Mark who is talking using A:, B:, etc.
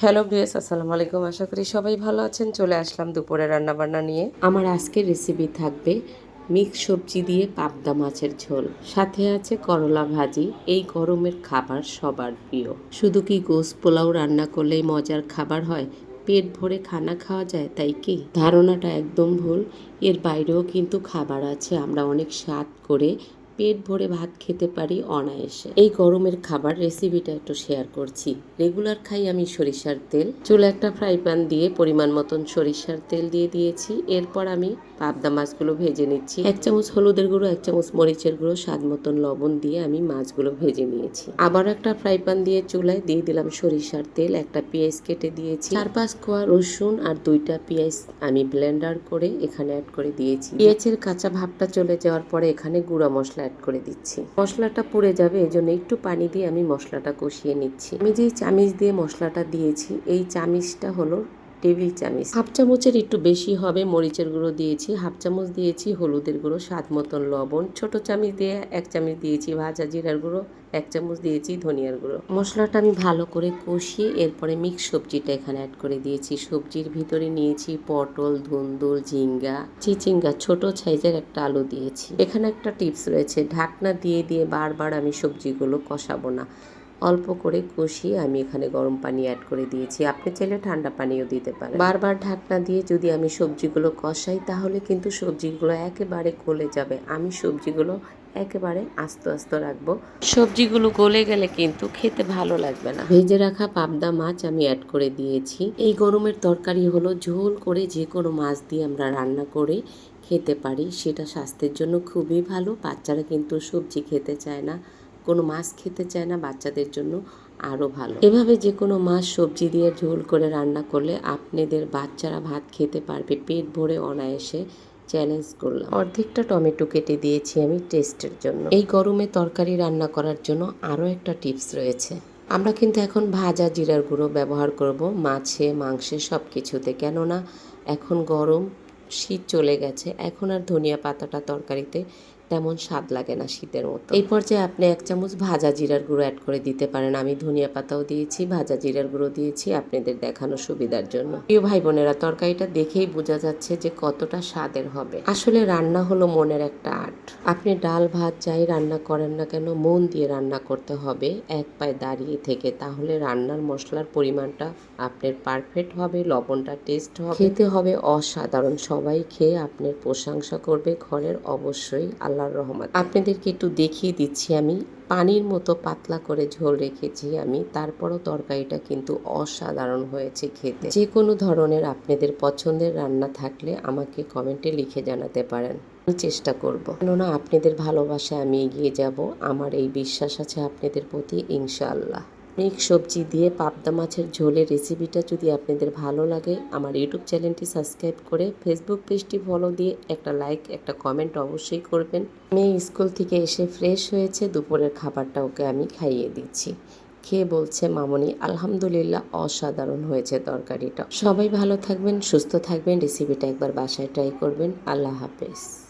A: Hello BS আসসালামু আলাইকুম। আশা করি সবাই ভালো আছেন। চলে আসলাম দুপুরে রান্নাবান্না নিয়ে। আমার আজকের রেসিপি থাকবে মিক্স সবজি দিয়ে পাবদা মাছের ঝোল। সাথে আছে করলা ভাজি। এই গরমের খাবার সবার প্রিয়। শুধু কি গোস পোলাও রান্না করলেই মজার খাবার হয়? পেট ভরে খানা খাওয়া যায়, তাই কি? ধারণাটা একদম ভুল। এর বাইরেও কিন্তু খাবার আছে। আমরা অনেক স্বাদ করে পেট ভরে ভাত খেতে পারি অনায়াসে। এই গরমের খাবার রেসিপিটা একটু শেয়ার করছি। রেগুলার খাই আমি সরিষার তেল। চুলে একটা ফ্রাই প্যান দিয়ে পরিমাণ মতন সরিষার তেল দিয়ে দিয়েছি। এরপর আমি পাবদা মাছগুলো ভেজে নিচ্ছি। এক চামচ হলুদের গুঁড়ো, এক চামচ মরিচের গুঁড়ো, স্বাদ মতন লবণ দিয়ে আমি মাছগুলো ভেজে নিয়েছি। আবার একটা ফ্রাই প্যান দিয়ে চুলায় দিয়ে দিলাম সরিষার তেল। একটা পেঁয়াজ কেটে দিয়েছি। চার পাঁচ কোয়া রসুন আর দুইটা পেঁয়াজ আমি ব্লেন্ডার করে এখানে অ্যাড করে দিয়েছি। পেঁয়াজের কাঁচা ভাবটা চলে যাওয়ার পরে এখানে গুঁড়া মশলা অ্যাড করে দিচ্ছি। মশলাটা পুড়ে যাবে এই জন্য একটু পানি দিয়ে আমি মশলাটা কষিয়ে নিচ্ছি। আমি যেই চামিচ দিয়ে মশলাটা দিয়েছি, এই চামিচটা হলো টেবিল চামিচ। হাফ চামচের একটু বেশি হবে, মরিচের গুঁড়ো দিয়েছি। হাফ চামচ দিয়েছি হলুদের গুঁড়ো, স্বাদ মতন লবণ। ছোট চামিচ দিয়ে এক চামচ দিয়েছি ভাজা জিরার গুঁড়ো, এক চামচ দিয়েছি ধনিয়ার গুঁড়ো। মশলাটা আমি ভালো করে কষিয়ে এরপরে মিক্স সবজিটা এখানে অ্যাড করে দিয়েছি। সবজির ভিতরে নিয়েছি পটল, ধুন্দুল, ঝিঙ্গা। চিচিঙ্গা, ছোট সাইজের একটা আলু দিয়েছি। এখানে একটা টিপস রয়েছে, ঢাকনা দিয়ে দিয়ে বারবার আমি সবজিগুলো কষাবো না। অল্প করে কষিয়ে আমি এখানে গরম পানি অ্যাড করে দিয়েছি। আপনি চাইলে ঠান্ডা পানিও দিতে পারেন। বারবার ঢাকনা দিয়ে যদি আমি সবজিগুলো কষাই, তাহলে কিন্তু সবজিগুলো একেবারে গলে যাবে। আমি সবজিগুলো একেবারে আস্তে আস্তে রাখব। সবজিগুলো গলে গেলে কিন্তু খেতে ভালো লাগবে না। ভেজে রাখা পাবদা মাছ আমি অ্যাড করে দিয়েছি। এই গরমের তরকারি হলো ঝোল করে যে কোনো মাছ দিয়ে আমরা রান্না করে খেতে পারি। সেটা স্বাস্থ্যের জন্য খুবই ভালো। বাচ্চারা কিন্তু সবজি খেতে চায় না। কোনো মাছ খেতে চায় না, বাচ্চাদের জন্য আরও ভালো। এভাবে যে কোনো মাছ সবজি দিয়ে ঝোল করে রান্না করলে আপনাদের বাচ্চারা ভাত খেতে পারবে। পেট ভরে অনায়াসে চ্যালেঞ্জ করলাম। অর্ধেকটা টমেটো কেটে দিয়েছি আমি টেস্টের জন্য। এই গরমে তরকারি রান্না করার জন্য আরও একটা টিপস রয়েছে। আমরা কিন্তু এখন ভাজা জিরার গুঁড়ো ব্যবহার করব, মাছে, মাংসে সব কিছুতে কেননা এখন গরম, শীত চলে গেছে, এখন আর ধনিয়া পাতাটা তরকারিতে তেমন স্বাদ লাগে না শীতের মতো। এই পর্যায়ে আপনি এক চামচ ভাজা জিরার গুঁড়ো অ্যাড করে দিতে পারেন। আমি ধনিয়া পাতাও দিয়েছি ভাজা জিরার গুঁড়ো দিয়েছি আপনাদের দেখানো সুবিধার জন্য। প্রিয় ভাই বোনেরা তরকারিটা দেখেই বোঝা যাচ্ছে যে কতটা স্বাদের হবে। আসলে রান্না হলো মনের একটা আর্ট। আপনি ডাল ভাত যাই রান্না করেন না কেন মন দিয়ে রান্না করতে হবে এক পায়ে দাঁড়িয়ে থেকে। তাহলে রান্নার মশলার পরিমাণটা আপনার পারফেক্ট হবে লবণটা টেস্ট হবে। খেতে হবে অসাধারণ। সবাই খেয়ে আপনার প্রশংসা করবে। ঘরের অবশ্যই আল্লাহর রহমত। আপনাদেরকে একটু দেখিয়ে দিচ্ছি আমি, পানির মতো পাতলা করে ঝোল রেখেছি আমি, তারপরও তরকারিটা কিন্তু অসাধারণ হয়েছে খেতে। যে কোনো ধরনের আপনাদের পছন্দের রান্না থাকলে আমাকে কমেন্টে লিখে জানাতে পারেন, আমি চেষ্টা করব। কেননা আপনাদের ভালোবাসায় আমি এগিয়ে যাব, আমার এই বিশ্বাস আছে আপনাদের প্রতি, ইনশাআল্লাহ। মিক্স সবজি দিয়ে পাবদা মাছের ঝোলের রেসিপিটা যদি আপনাদের ভালো লাগে, আমার ইউটিউব চ্যানেলটি সাবস্ক্রাইব করে ফেসবুক পেজটি ফলো দিয়ে একটা লাইক একটা কমেন্ট অবশ্যই করবেন। মেয়ে স্কুল থেকে এসে ফ্রেশ হয়েছে, দুপুরের খাবারটা ওকে আমি খাইয়ে দিচ্ছি। খেয়ে বলছে, মামনি, আলহামদুলিল্লাহ অসাধারণ হয়েছে তরকারিটা। সবাই ভালো থাকবেন, সুস্থ থাকবেন রেসিপিটা একবার বাসায় ট্রাই করবেন। আল্লাহ হাফেজ।